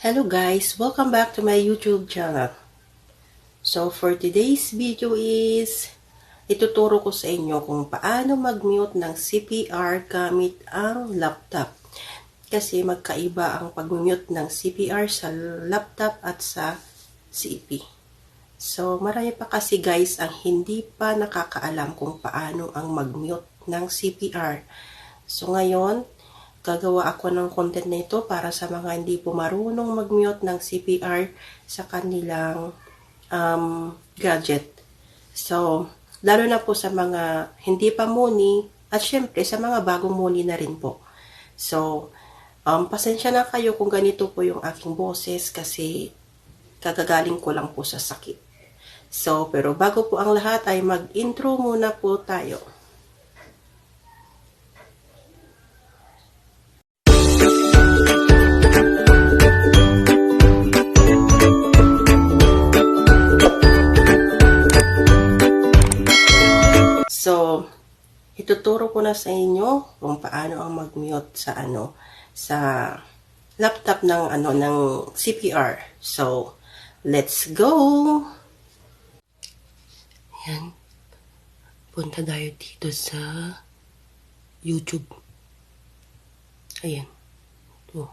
Hello guys, welcome back to my YouTube channel. So for today's video is ituturo ko sa inyo kung paano mag-mute ng CPR gamit ang laptop. Kasi magkaiba ang pag-mute ng CPR sa laptop at sa CP. So marami pa kasi guys ang hindi pa nakakaalam kung paano ang mag-mute ng CPR. So ngayon, gagawa ako ng content na ito para sa mga hindi po marunong mag-mute ng CPR sa kanilang um, gadget. So, lalo na po sa mga hindi pa muni at syempre sa mga bagong muni na rin po. So, um, pasensya na kayo kung ganito po yung aking boses kasi kagagaling ko lang po sa sakit. So, pero bago po ang lahat ay mag-intro muna po tayo. Ituturo ko na sa inyo kung paano ang mag-mute sa ano sa laptop ng ano ng CPR. So, let's go. Yan. Punta tayo dito sa YouTube. Ayan. Ito.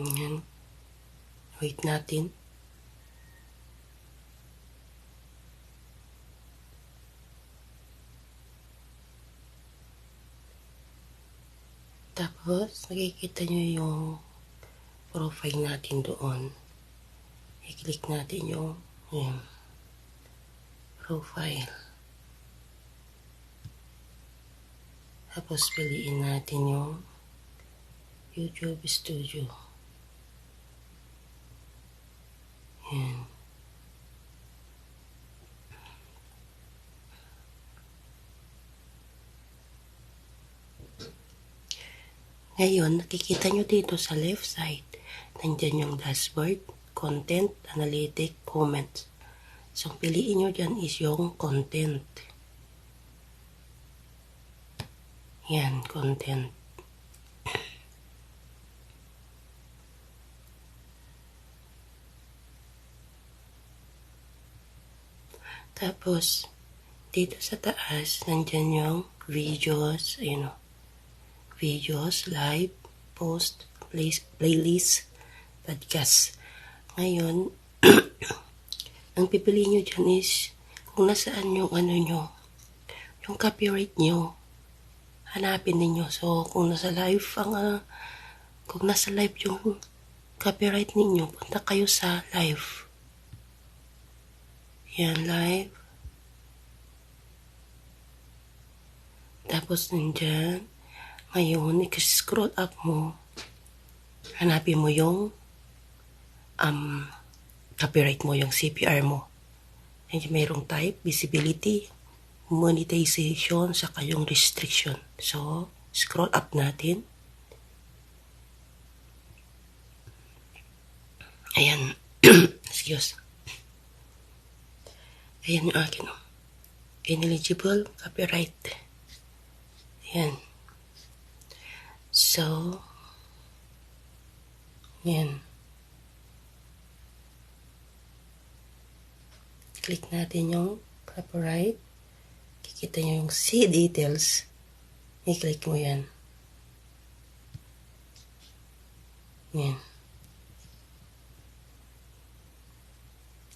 Ayan. Wait natin. Tapos, nakikita nyo yung profile natin doon. I-click natin yung yung profile. Tapos, piliin natin yung YouTube Studio. Yan. Ngayon, nakikita nyo dito sa left side, nandyan yung dashboard, content, analytic, comments. So, piliin nyo dyan is yung content. Yan, content. Tapos, dito sa taas, nandyan yung videos, ayun o videos, live, post, play, playlist, podcast. Ngayon, ang pipiliin nyo dyan is kung nasaan yung ano nyo, yung copyright nyo, hanapin ninyo. So, kung nasa live ang, uh, kung nasa live yung copyright ninyo, punta kayo sa live. Yan, live. Tapos nandyan, ngayon, i-scroll up mo, hanapin mo yung um, copyright mo, yung CPR mo. And mayroong type, visibility, monetization, saka yung restriction. So, scroll up natin. Ayan. Excuse. Ayan yung akin. Ineligible copyright. Ayan. So, yan. Click natin yung copyright. Kikita nyo yung see details. I-click mo yan. Yan.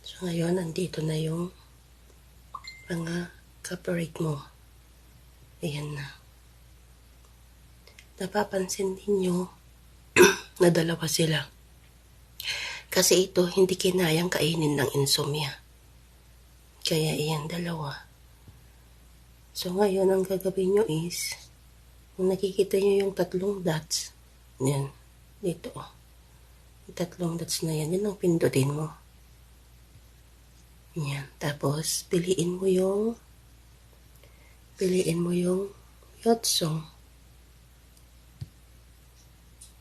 So, ngayon, andito na yung mga copyright mo. Ayan na napapansin ninyo na dalawa sila. Kasi ito hindi kinayang kainin ng insomnia. Kaya iyan dalawa. So ngayon ang gagawin nyo is, kung nakikita nyo yung tatlong dots, yan, dito oh. Yung tatlong dots na yan, yan ang pindutin mo. Yan. Tapos, piliin mo yung, piliin mo yung yacht.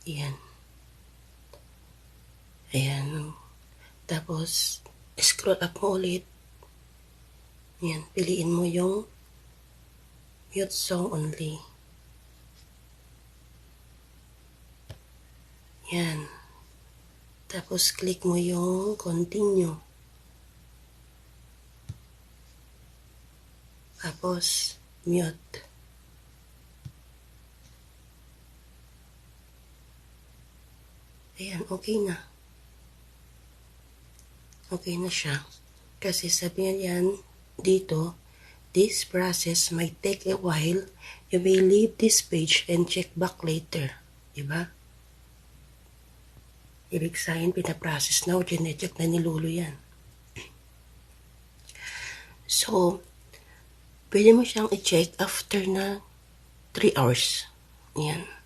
Ayan. Ayan. Tapos, scroll up mo ulit. Ayan. Piliin mo yung mute song only. Yan. Tapos, click mo yung continue. Tapos, mute. Ayan, okay na. Okay na siya. Kasi sabi niya yan dito, this process might take a while. You may leave this page and check back later. Diba? Ibig sabihin, pinaprocess na o chinecheck na ni yan. So, pwede mo siyang i-check after na 3 hours. Yan.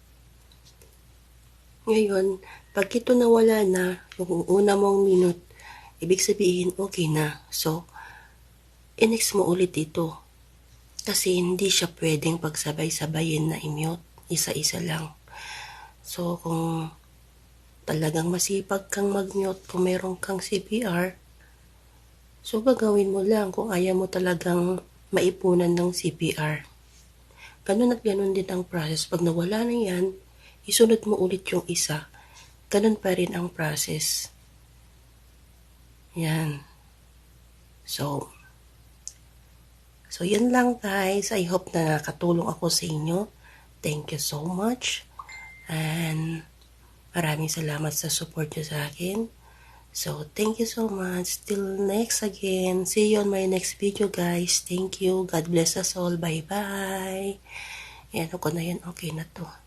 Ngayon, pag ito nawala na, yung una mong minute, ibig sabihin, okay na. So, inex mo ulit ito. Kasi hindi siya pwedeng pagsabay-sabayin na i-mute. Isa-isa lang. So, kung talagang masipag kang mag-mute, kung meron kang CPR, so gagawin mo lang kung ayaw mo talagang maipunan ng CPR. Ganun at ganun din ang process. Pag nawala na yan, isunod mo ulit yung isa. Ganun pa rin ang process. Yan. So, so yan lang guys. I hope na nakatulong ako sa inyo. Thank you so much. And maraming salamat sa support nyo sa akin. So, thank you so much. Till next again. See you on my next video, guys. Thank you. God bless us all. Bye-bye. Yan, ako na yan. Okay na to.